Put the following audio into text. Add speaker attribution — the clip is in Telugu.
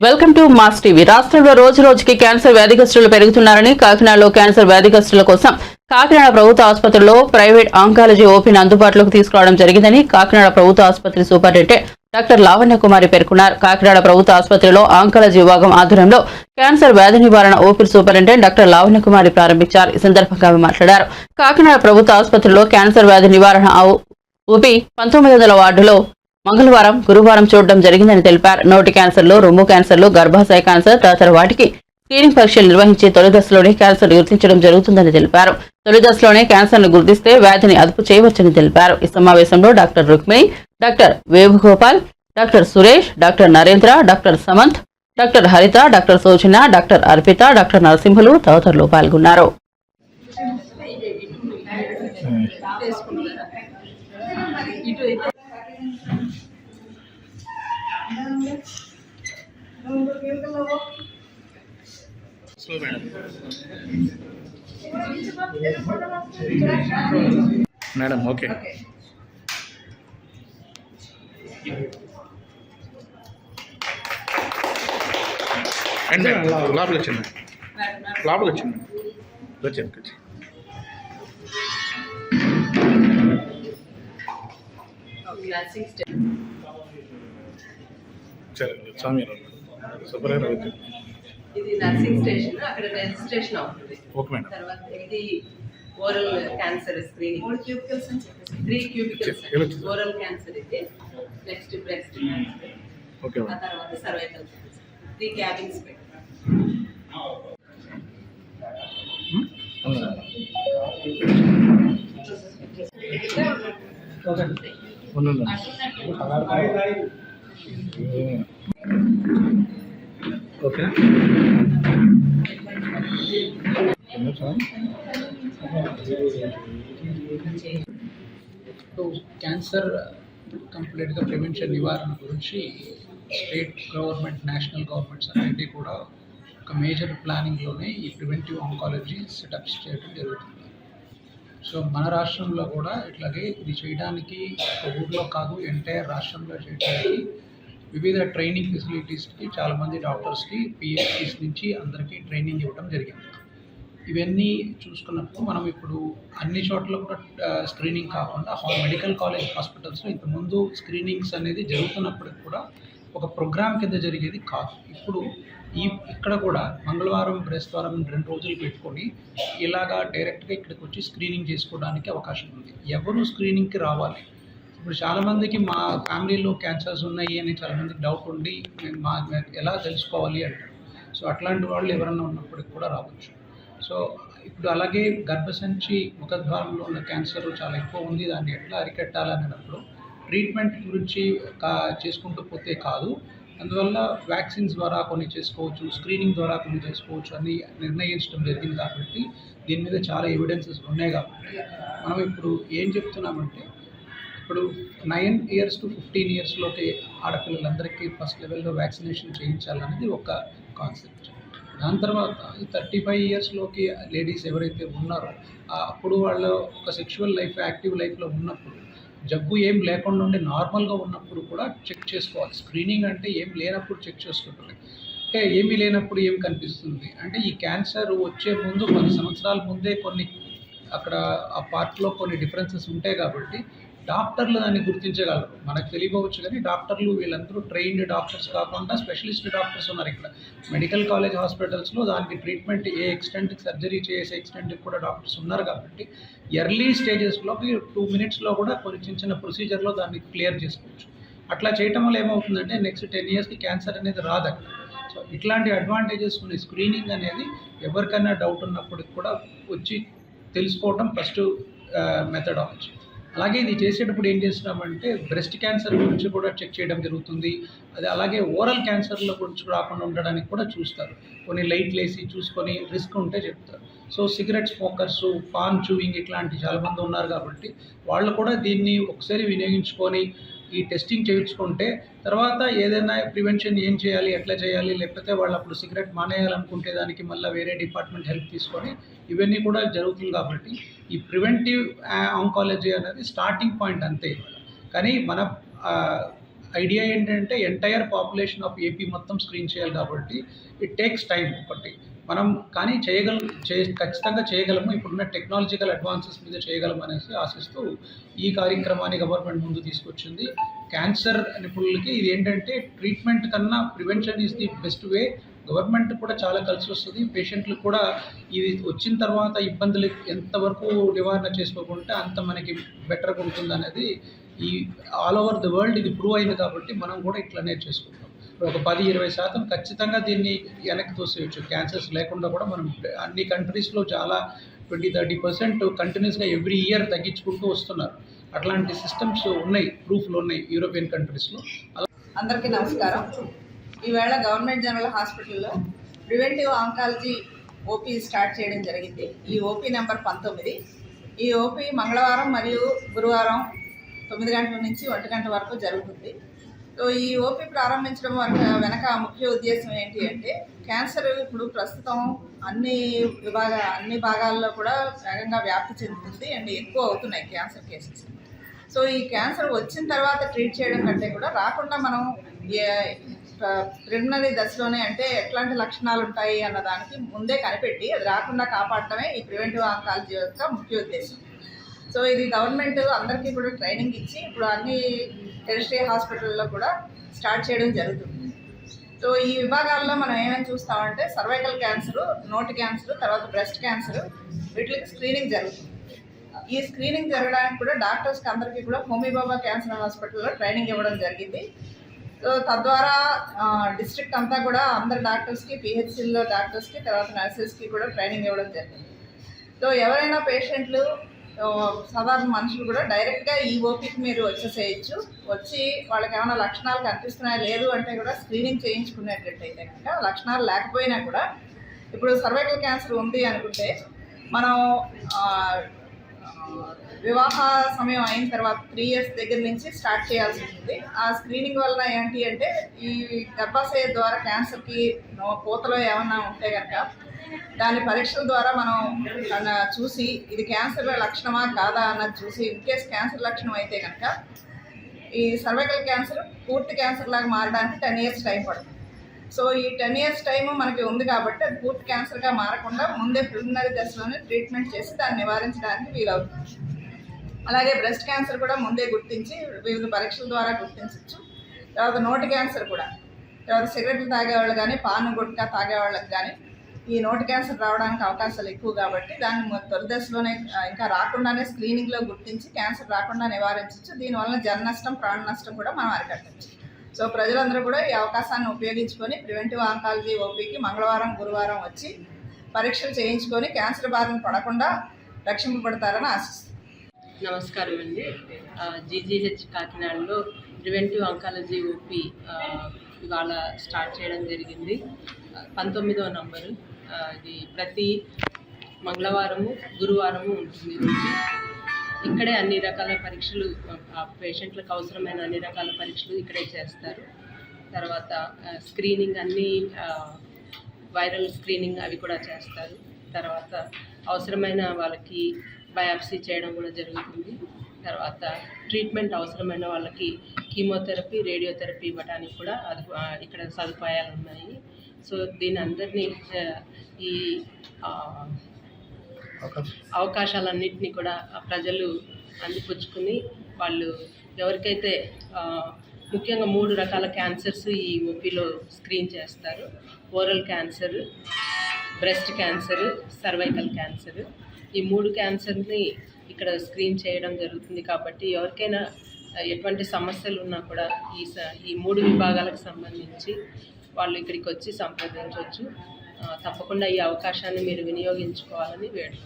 Speaker 1: Welcome to mass TV. రాష్ట్రంలో రోజు రోజుకి క్యాన్సర్ వ్యాధిగ్రస్తులు పెరుగుతున్నారని కాకినాడలో క్యాన్సర్ వ్యాధిగ్రస్తుల కోసం కాకినాడ ప్రభుత్వ ఆసుపత్రిలో ప్రైవేట్ ఆంకాలజీ ఓపీని అందుబాటులోకి తీసుకురావడం జరిగిందని కాకినాడ ప్రభుత్వ ఆసుపత్రి సూపరింటెండెంట్ డాక్టర్ లావణ్య కుమారి పేర్కొన్నారు. కాకినాడ ప్రభుత్వ ఆసుపత్రిలో ఆంకాలజీ విభాగం ఆధ్వర్యంలో క్యాన్సర్ వ్యాధి నివారణ OP superintendent doctor Lavanya Kumari ప్రారంభించారు. ఈ సందర్భంగా ఆమె మాట్లాడారు. కాకినాడ ప్రభుత్వ ఆసుపత్రిలో క్యాన్సర్ వ్యాధి నివారణ ఓపీ పంతొమ్మిది వందల వార్డులో మంగళవారం గురువారం చూడడం జరిగిందని తెలిపారు. నోటి క్యాన్సర్లు రొమ్ము క్యాన్సర్లు గర్భాశయ క్యాన్సర్ తదితర వాటికి స్క్రీనింగ్ పరీక్షలు నిర్వహించి తొలి దశలోనే క్యాన్సర్ గుర్తించడం జరుగుతుందని తెలిపారు. తొలి దశలోనే క్యాన్సర్ను గుర్తిస్తే వ్యాధిని అదుపు చేయవచ్చని తెలిపారు. ఈ సమావేశంలో doctor Rukmini doctor Venugopal doctor Suresh doctor Narendra doctor Samanth doctor Haritha doctor Sojana doctor Arpitha doctor Narasimhulu తదితరులు పాల్గొన్నారు.
Speaker 2: Slow madam madam okay madam లోపలికి వచ్చింది లోపలికి వచ్చింది వచ్చాను వచ్చి సరే స్వామి సూపర్ వచ్చి
Speaker 3: ఇది నర్సింగ్ స్టేషన్ అక్కడ రిజిస్ట్రేషన్ అవుతుంది. తర్వాత ఇది oral cancer screening. Three cubicles? Oral cancer ఇది నెక్స్ట్ బ్రెస్ట్ క్యాన్సర్. ఆ తర్వాత సర్వైకల్ క్యాన్సర్. త్రీ క్యాబిన్స్ పెట్టి
Speaker 2: ఉండండి ఓకే.
Speaker 4: సో క్యాన్సర్ కంప్లీట్గా ప్రివెన్షన్ నివారణ గురించి స్టేట్ గవర్నమెంట్ నేషనల్ గవర్నమెంట్స్ అన్నింటి కూడా ఒక మేజర్ ప్లానింగ్లోనే ఈ ప్రివెంటివ్ ఆంకాలజీ సెటప్స్ చేయడం జరుగుతుంది. సో మన రాష్ట్రంలో కూడా ఇట్లాగే ఇది చేయడానికి ఒక ఊర్లో కాదు ఎంటైర్ రాష్ట్రంలో చేయడానికి వివిధ ట్రైనింగ్ ఫెసిలిటీస్కి చాలామంది డాక్టర్స్కి పిహెచ్డీస్ నుంచి అందరికీ ట్రైనింగ్ ఇవ్వడం జరిగింది. ఇవన్నీ చూసుకున్నప్పుడు మనం ఇప్పుడు అన్ని చోట్ల కూడా స్క్రీనింగ్ కాకుండా మెడికల్ కాలేజ్ హాస్పిటల్స్లో ఇంతకుముందు స్క్రీనింగ్స్ అనేది జరుగుతున్నప్పటికి కూడా ఒక ప్రోగ్రామ్ కింద జరిగేది కాదు. ఇప్పుడు ఈ ఇక్కడ కూడా మంగళవారం బృహస్వారం రెండు రోజులు పెట్టుకొని ఇలాగా డైరెక్ట్గా ఇక్కడికి వచ్చి స్క్రీనింగ్ చేసుకోవడానికి అవకాశం ఉంది. ఎవరు స్క్రీనింగ్కి రావాలి? ఇప్పుడు చాలామందికి మా ఫ్యామిలీలో క్యాన్సర్స్ ఉన్నాయి అని చాలామందికి డౌట్ ఉండి మేము మా ఎలా తెలుసుకోవాలి అంటారు. సో అట్లాంటి వాళ్ళు ఎవరన్నా ఉన్నప్పటికి కూడా రావచ్చు. సో ఇప్పుడు అలాగే గర్భసంచి ముఖద్వారంలో ఉన్న క్యాన్సర్ చాలా ఎక్కువ ఉంది. దాన్ని ఎట్లా అరికట్టాలనేటప్పుడు ట్రీట్మెంట్ గురించి కా చేసుకుంటూ పోతే కాదు. అందువల్ల వ్యాక్సిన్స్ ద్వారా కొన్ని చేసుకోవచ్చు స్క్రీనింగ్ ద్వారా కొన్ని చేసుకోవచ్చు అని నిర్ణయించడం జరిగింది కాబట్టి దీని మీద చాలా ఎవిడెన్సెస్ ఉన్నాయి కాబట్టి మనం ఇప్పుడు ఏం చెప్తున్నామంటే ఇప్పుడు నైన్ ఇయర్స్ టు ఫిఫ్టీన్ ఇయర్స్లోకి ఆడపిల్లలందరికీ ఫస్ట్ లెవెల్లో వ్యాక్సినేషన్ చేయించాలనేది ఒక కాన్సెప్ట్. దాని తర్వాత థర్టీ ఫైవ్ ఇయర్స్లోకి లేడీస్ ఎవరైతే ఉన్నారో అప్పుడు వాళ్ళు ఒక సెక్షువల్ లైఫ్ యాక్టివ్ లైఫ్లో ఉన్నప్పుడు జబ్బు ఏం లేకుండా ఉండి నార్మల్గా ఉన్నప్పుడు కూడా చెక్ చేసుకోవాలి. స్క్రీనింగ్ అంటే ఏం లేనప్పుడు చెక్ చేసుకుంటుంది. అంటే ఏమీ లేనప్పుడు ఏం కనిపిస్తుంది? అంటే ఈ క్యాన్సర్ వచ్చే ముందు కొన్ని సంవత్సరాల ముందే కొన్ని అక్కడ ఆ పార్ట్లో కొన్ని డిఫరెన్సెస్ ఉంటాయి కాబట్టి డాక్టర్లు దాన్ని గుర్తించగలరు. మనకు తెలియవచ్చు కానీ డాక్టర్లు వీళ్ళందరూ ట్రైన్డ్ డాక్టర్స్ కాకుండా స్పెషలిస్ట్ డాక్టర్స్ ఉన్నారు ఇక్కడ. మెడికల్ కాలేజ్ హాస్పిటల్స్లో దానికి ట్రీట్మెంట్ ఏ ఎక్స్టెంట్కి సర్జరీ చేసే ఎక్స్టెంట్కి కూడా డాక్టర్స్ ఉన్నారు కాబట్టి ఎర్లీ స్టేజెస్లోకి టూ మినిట్స్లో కూడా కొన్ని చిన్న చిన్న ప్రొసీజర్లో దాన్ని క్లియర్ చేసుకోవచ్చు. అట్లా చేయటం వల్ల ఏమవుతుందంటే నెక్స్ట్ టెన్ ఇయర్స్కి క్యాన్సర్ అనేది రాదు అక్కడ. సో ఇట్లాంటి అడ్వాంటేజెస్ ఉన్నాయి స్క్రీనింగ్ అనేది ఎవరికైనా డౌట్ ఉన్నప్పటికి కూడా వచ్చి తెలుసుకోవటం ఫస్ట్ మెథడాలజీ అలాగే ఇది చేసేటప్పుడు ఏం చేస్తున్నామంటే బ్రెస్ట్ క్యాన్సర్ గురించి కూడా చెక్ చేయడం జరుగుతుంది. అది అలాగే ఓరల్ క్యాన్సర్ల గురించి రాకుండా ఉండడానికి కూడా చూస్తారు. కొన్ని లైట్లు వేసి చూసుకొని రిస్క్ ఉంటే చెప్తారు. So cigarette smokers paan chewing ఇట్లాంటి చాలామంది ఉన్నారు కాబట్టి వాళ్ళు కూడా దీన్ని ఒకసారి వినియోగించుకొని ఈ టెస్టింగ్ చేయించుకుంటే తర్వాత ఏదైనా ప్రివెన్షన్ ఏం చేయాలి ఎట్లా చేయాలి లేకపోతే వాళ్ళు అప్పుడు సిగరెట్ మానేయాలనుకుంటే దానికి మళ్ళీ వేరే డిపార్ట్మెంట్ హెల్ప్ తీసుకొని ఇవన్నీ కూడా జరుగుతుంది కాబట్టి ఈ ప్రివెంటివ్ ఆంకాలజీ అనేది స్టార్టింగ్ పాయింట్ అంతే కానీ మన ఐడియా ఏంటంటే ఎంటైర్ పాపులేషన్ ఆఫ్ ఏపీ మొత్తం స్క్రీన్ చేయాలి కాబట్టి ఇట్ టేక్స్ టైం ఒకటి. మనం కానీ చేయగలం చే ఖచ్చితంగా చేయగలము. ఇప్పుడున్న టెక్నాలజికల్ అడ్వాన్సెస్ మీద చేయగలం అనేసి ఆశిస్తూ ఈ కార్యక్రమాన్ని గవర్నమెంట్ ముందు తీసుకొచ్చింది. క్యాన్సర్ నిపుణులకి ఇది ఏంటంటే ట్రీట్మెంట్ కన్నా prevention is the best way government కూడా చాలా కలిసి వస్తుంది. పేషెంట్లు కూడా ఇది వచ్చిన తర్వాత ఇబ్బందులు ఎంతవరకు నివారణ చేసుకోకుంటే అంత మనకి బెటర్గా ఉంటుంది అనేది ఈ ఆల్ ఓవర్ ది వరల్డ్ ఇది ప్రూవ్ అయింది కాబట్టి మనం కూడా ఇట్లనే చేసుకుంటాం. ఒక పది ఇరవై శాతం ఖచ్చితంగా దీన్ని వెనక్కి తోసేయచ్చు. క్యాన్సర్స్ లేకుండా కూడా మనం అన్ని కంట్రీస్లో చాలా ట్వంటీ థర్టీ పర్సెంట్ కంటిన్యూస్గా ఎవ్రీ ఇయర్ తగ్గించుకుంటూ వస్తున్నారు. అట్లాంటి సిస్టమ్స్ ఉన్నాయి ప్రూఫ్లు ఉన్నాయి యూరోపియన్ కంట్రీస్లో
Speaker 5: అందరికీ నమస్కారం. ఈవేళ గవర్నమెంట్ జనరల్ హాస్పిటల్లో ప్రివెంటివ్ ఆంకాలజీ ఓపీ స్టార్ట్ చేయడం జరిగింది. ఈ ఓపీ నెంబర్ పంతొమ్మిది. ఈ ఓపీ మంగళవారం మరియు గురువారం తొమ్మిది గంటల నుంచి ఒంటి గంట వరకు జరుగుతుంది. సో ఈ ఓపీ ప్రారంభించడం వరకు వెనక ముఖ్య ఉద్దేశం ఏంటి అంటే క్యాన్సర్ ఇప్పుడు ప్రస్తుతం అన్ని విభాగ అన్ని భాగాల్లో కూడా వేగంగా వ్యాప్తి చెందుతుంది అండ్ ఎక్కువ అవుతున్నాయి క్యాన్సర్ కేసెస్. సో ఈ క్యాన్సర్ వచ్చిన తర్వాత ట్రీట్ చేయడం కంటే కూడా రాకుండా మనం ప్రిలిమినరీ దశలోనే అంటే ఎట్లాంటి లక్షణాలు ఉంటాయి అన్న దానికి ముందే కనిపెట్టి అది రాకుండా కాపాడటమే ఈ ప్రివెంటివ్ ఆంకాలజీ యొక్క ముఖ్య ఉద్దేశం. సో ఇది గవర్నమెంట్ అందరికీ కూడా ట్రైనింగ్ ఇచ్చి ఇప్పుడు అన్ని టెరిటరీ హాస్పిటల్లో కూడా స్టార్ట్ చేయడం జరుగుతుంది. సో ఈ విభాగాల్లో మనం ఏమేమి చూస్తామంటే సర్వైకల్ క్యాన్సర్ నోటి క్యాన్సర్ తర్వాత బ్రెస్ట్ క్యాన్సర్ వీటికి స్క్రీనింగ్ జరుగుతుంది. ఈ స్క్రీనింగ్ జరగడానికి కూడా డాక్టర్స్కి అందరికీ కూడా హోమీబాబా క్యాన్సర్ హాస్పిటల్లో ట్రైనింగ్ ఇవ్వడం జరిగింది. సో తద్వారా డిస్ట్రిక్ట్ అంతా కూడా అందరు డాక్టర్స్కి పిహెచ్సిల్లో డాక్టర్స్కి తర్వాత నర్సెస్కి కూడా ట్రైనింగ్ ఇవ్వడం జరిగింది. సో ఎవరైనా పేషెంట్లు సాధారణ మనుషులు కూడా డైరెక్ట్గా ఈ ఓపీకి మీరు వచ్చేసేయచ్చు. వచ్చి వాళ్ళకి ఏమైనా లక్షణాలు కనిపిస్తున్నాయా లేదు అంటే కూడా స్క్రీనింగ్ చేయించుకునేటట్టయితే కనుక లక్షణాలు లేకపోయినా కూడా ఇప్పుడు సర్వైకల్ క్యాన్సర్ ఉంది అనుకుంటే మనం వివాహ సమయం అయిన తర్వాత త్రీ ఇయర్స్ దగ్గర నుంచి స్టార్ట్ చేయాల్సి ఉంటుంది. ఆ స్క్రీనింగ్ వలన ఏంటి అంటే ఈ గర్భాశయ ద్వారా క్యాన్సర్కి పూతలో ఏమన్నా ఉంటే కనుక దాని పరీక్షల ద్వారా మనం చూసి ఇది క్యాన్సర్ లక్షణమా కాదా అన్నది చూసి ఇన్ కేస్ క్యాన్సర్ లక్షణం అయితే కనుక ఈ సర్వైకల్ క్యాన్సర్ పూర్తి క్యాన్సర్ లాగా మారడానికి టెన్ ఇయర్స్ టైం పడుతుంది. సో ఈ టెన్ ఇయర్స్ టైం మనకి ఉంది కాబట్టి అది పూర్తి క్యాన్సర్గా మారకుండా ముందే ప్రిలిమినరీ దశలోనే ట్రీట్మెంట్ చేసి దాన్ని నివారించడానికి వీలవుతుంది. అలాగే బ్రెస్ట్ క్యాన్సర్ కూడా ముందే గుర్తించి వివిధ పరీక్షల ద్వారా గుర్తించవచ్చు తర్వాత నోటి క్యాన్సర్ కూడా. తర్వాత సిగరెట్లు తాగేవాళ్ళు కానీ పాను గుట్కా తాగేవాళ్ళకి కానీ ఈ నోటి క్యాన్సర్ రావడానికి అవకాశాలు ఎక్కువ కాబట్టి దాన్ని మొ- తొలి దశలోనే ఇంకా రాకుండానే స్క్రీనింగ్లో గుర్తించి క్యాన్సర్ రాకుండా నివారించవచ్చు దీనివల్ల జన నష్టం ప్రాణ నష్టం కూడా మనం అరికట్టచ్చు. సో ప్రజలందరూ కూడా ఈ అవకాశాన్ని ఉపయోగించుకొని ప్రివెంటివ్ ఆంకాలజీ ఓపీకి మంగళవారం గురువారం వచ్చి పరీక్షలు చేయించుకొని క్యాన్సర్ బారిన పడకుండా రక్షింపబడతారని ఆశిస్తుంది
Speaker 3: నమస్కారం అండి. జీజీహెచ్ కాకినాడలో ప్రివెంటివ్ అంకాలజీ ఓపీ ఇవాళ స్టార్ట్ చేయడం జరిగింది. పంతొమ్మిదవ నంబరు. ఇది ప్రతి మంగళవారము గురువారము ఉంటుంది. ఇక్కడే అన్ని రకాల పరీక్షలు పేషెంట్లకు అవసరమైన అన్ని రకాల పరీక్షలు ఇక్కడే చేస్తారు. తర్వాత స్క్రీనింగ్ అన్ని వైరల్ స్క్రీనింగ్ అవి కూడా చేస్తారు. తర్వాత అవసరమైన వాళ్ళకి బయాప్సీ చేయడం కూడా జరుగుతుంది. తర్వాత ట్రీట్మెంట్ అవసరమైన వాళ్ళకి కీమోథెరపీ రేడియోథెరపీ ఇవ్వడానికి కూడా అది ఇక్కడ సదుపాయాలు ఉన్నాయి. సో దీని అందరినీ ఈ అవకాశాలన్నింటినీ కూడా ప్రజలు అందిపుచ్చుకుని వాళ్ళు ఎవరికైతే ముఖ్యంగా మూడు రకాల క్యాన్సర్స్ ఈ ఓపీలో స్క్రీన్ చేస్తారు. Oral cancer breast cancer cervical cancer. ఈ మూడు క్యాన్సర్ని ఇక్కడ స్క్రీన్ చేయడం జరుగుతుంది కాబట్టి ఎవరికైనా ఎటువంటి సమస్యలు ఉన్నా కూడా ఈ స ఈ మూడు విభాగాలకు సంబంధించి వాళ్ళు ఇక్కడికి వచ్చి సంప్రదించవచ్చు. తప్పకుండా ఈ అవకాశాన్ని మీరు వినియోగించుకోవాలని వేడుకుంటున్నాను.